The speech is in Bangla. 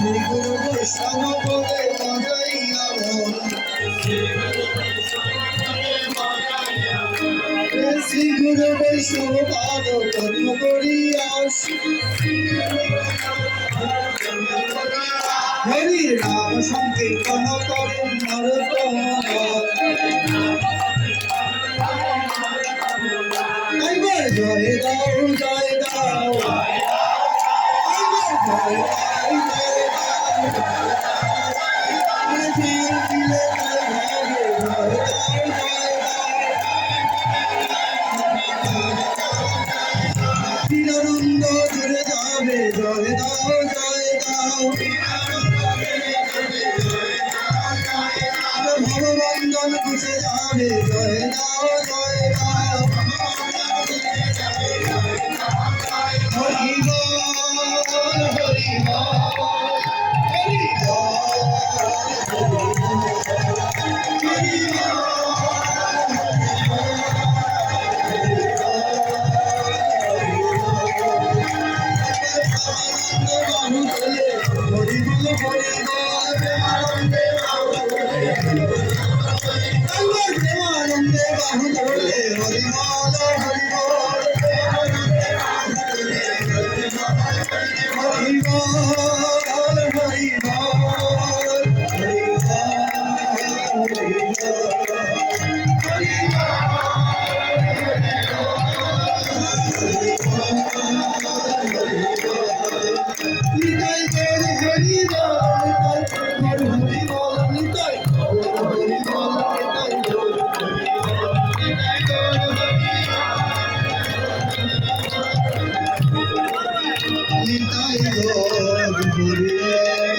সমপদে মজাইয়া মন শ্রী গুরু বৈষ্ণব পাদ পদ্ম করিয়া হরি রাম সংকীর্তন করুন নরত জয় দাও জয় দাও জয় দাও যাবে জয় দাও জয় দাও। Oh হরি নিতাই গৌর হরি